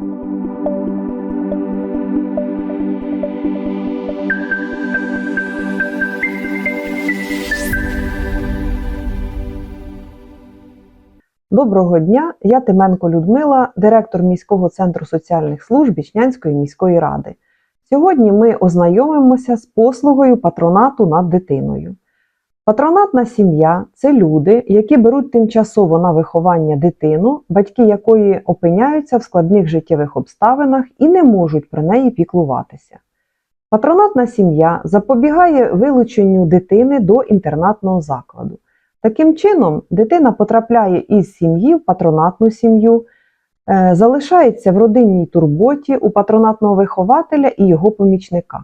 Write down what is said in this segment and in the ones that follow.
Доброго дня, я Тименко Людмила, директор міського центру соціальних служб Ічнянської міської ради. Сьогодні ми ознайомимося з послугою патронату над дитиною. Патронатна сім'я це люди, які беруть тимчасово на виховання дитину, батьки якої опиняються в складних життєвих обставинах і не можуть про неї піклуватися. Патронатна сім'я запобігає вилученню дитини до інтернатного закладу. Таким чином, дитина потрапляє із сім'ї в патронатну сім'ю, е, залишається в родинній турботі у патронатного вихователя і його помічника.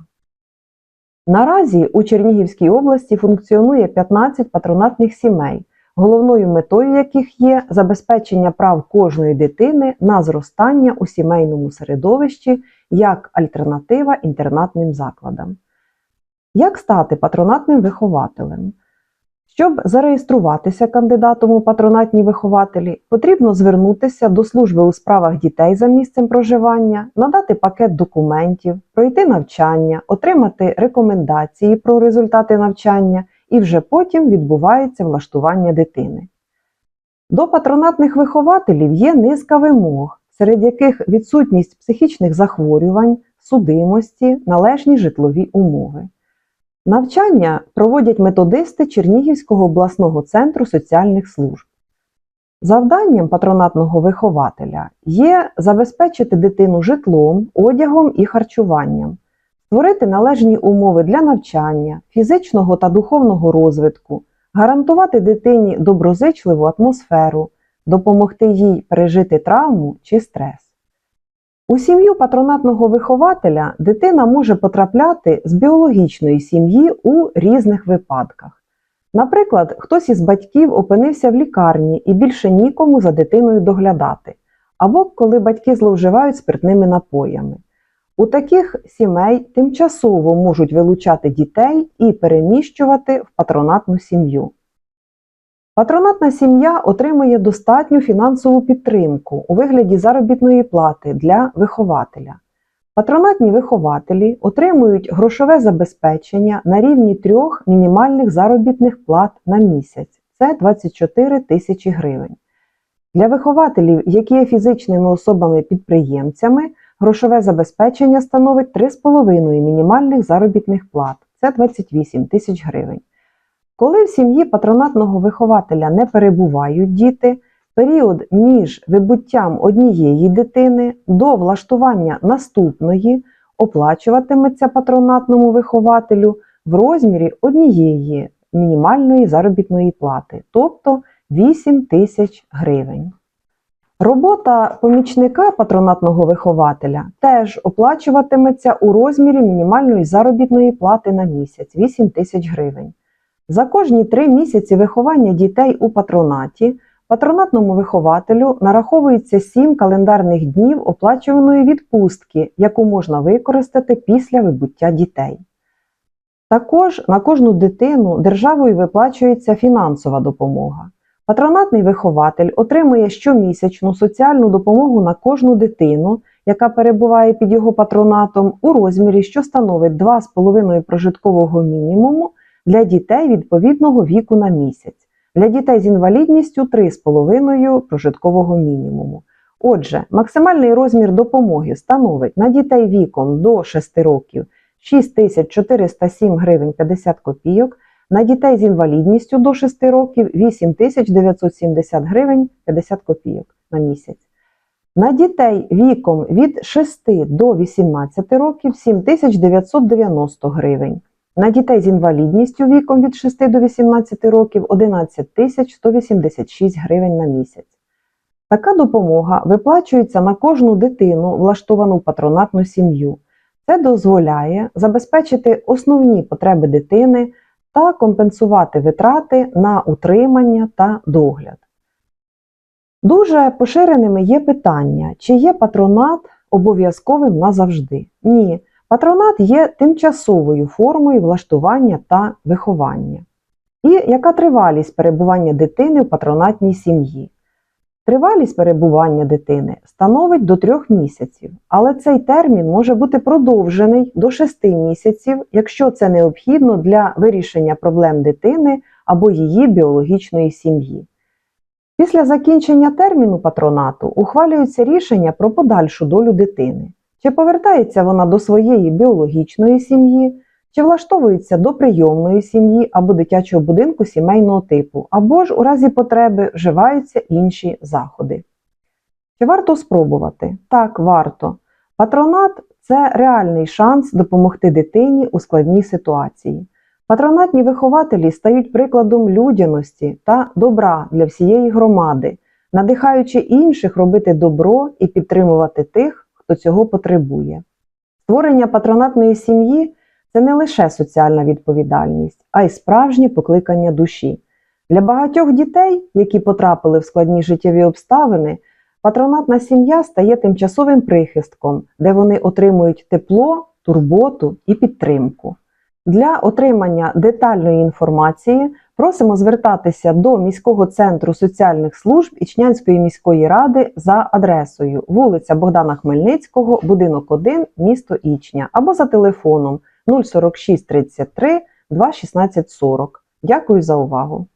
Наразі у Чернігівській області функціонує 15 патронатних сімей, головною метою яких є забезпечення прав кожної дитини на зростання у сімейному середовищі як альтернатива інтернатним закладам. Як стати патронатним вихователем? Щоб зареєструватися кандидатом у патронатні вихователі, потрібно звернутися до служби у справах дітей за місцем проживання, надати пакет документів, пройти навчання, отримати рекомендації про результати навчання і вже потім відбувається влаштування дитини. До патронатних вихователів є низка вимог, серед яких відсутність психічних захворювань, судимості, належні житлові умови. Навчання проводять методисти Чернігівського обласного центру соціальних служб. Завданням патронатного вихователя є забезпечити дитину житлом, одягом і харчуванням, створити належні умови для навчання, фізичного та духовного розвитку, гарантувати дитині доброзичливу атмосферу, допомогти їй пережити травму чи стрес. У сім'ю патронатного вихователя дитина може потрапляти з біологічної сім'ї у різних випадках. Наприклад, хтось із батьків опинився в лікарні і більше нікому за дитиною доглядати, або коли батьки зловживають спиртними напоями. У таких сімей тимчасово можуть вилучати дітей і переміщувати в патронатну сім'ю. Патронатна сім'я отримує достатню фінансову підтримку у вигляді заробітної плати для вихователя. Патронатні вихователі отримують грошове забезпечення на рівні трьох мінімальних заробітних плат на місяць це 24 тисячі гривень. Для вихователів, які є фізичними особами-підприємцями, грошове забезпечення становить 3,5 мінімальних заробітних плат це 28 тисяч гривень. Коли в сім'ї патронатного вихователя не перебувають діти, період між вибуттям однієї дитини до влаштування наступної оплачуватиметься патронатному вихователю в розмірі однієї мінімальної заробітної плати, тобто 8 тисяч гривень. Робота помічника патронатного вихователя теж оплачуватиметься у розмірі мінімальної заробітної плати на місяць 8 тисяч гривень. За кожні три місяці виховання дітей у патронаті патронатному вихователю нараховується 7 календарних днів оплачуваної відпустки, яку можна використати після вибуття дітей. Також на кожну дитину державою виплачується фінансова допомога. Патронатний вихователь отримує щомісячну соціальну допомогу на кожну дитину, яка перебуває під його патронатом, у розмірі, що становить 2,5 прожиткового мінімуму для дітей відповідного віку на місяць, для дітей з інвалідністю 3,5 прожиткового мінімуму. Отже, максимальний розмір допомоги становить на дітей віком до 6 років 6407 гривень 50 копійок, на дітей з інвалідністю до 6 років 8970 гривень 50 копійок на місяць. На дітей віком від 6 до 18 років 7990 гривень. На дітей з інвалідністю віком від 6 до 18 років 11 тисяч 186 гривень на місяць. Така допомога виплачується на кожну дитину, влаштовану в патронатну сім'ю. Це дозволяє забезпечити основні потреби дитини та компенсувати витрати на утримання та догляд. Дуже поширеними є питання, чи є патронат обов'язковим назавжди. Ні. Патронат є тимчасовою формою влаштування та виховання. І яка тривалість перебування дитини в патронатній сім'ї? Тривалість перебування дитини становить до трьох місяців, але цей термін може бути продовжений до 6 місяців, якщо це необхідно для вирішення проблем дитини або її біологічної сім'ї. Після закінчення терміну патронату ухвалюється рішення про подальшу долю дитини. Чи повертається вона до своєї біологічної сім'ї, чи влаштовується до прийомної сім'ї або дитячого будинку сімейного типу, або ж у разі потреби вживаються інші заходи. Чи варто спробувати? Так, варто. Патронат це реальний шанс допомогти дитині у складній ситуації. Патронатні вихователі стають прикладом людяності та добра для всієї громади, надихаючи інших робити добро і підтримувати тих, хто цього потребує. Створення патронатної сім'ї це не лише соціальна відповідальність, а й справжнє покликання душі. Для багатьох дітей, які потрапили в складні життєві обставини, патронатна сім'я стає тимчасовим прихистком, де вони отримують тепло, турботу і підтримку. Для отримання детальної інформації просимо звертатися до міського центру соціальних служб Ічнянської міської ради за адресою вулиця Богдана Хмельницького, будинок 1, місто Ічня або за телефоном 046 33 2 16 40. Дякую за увагу!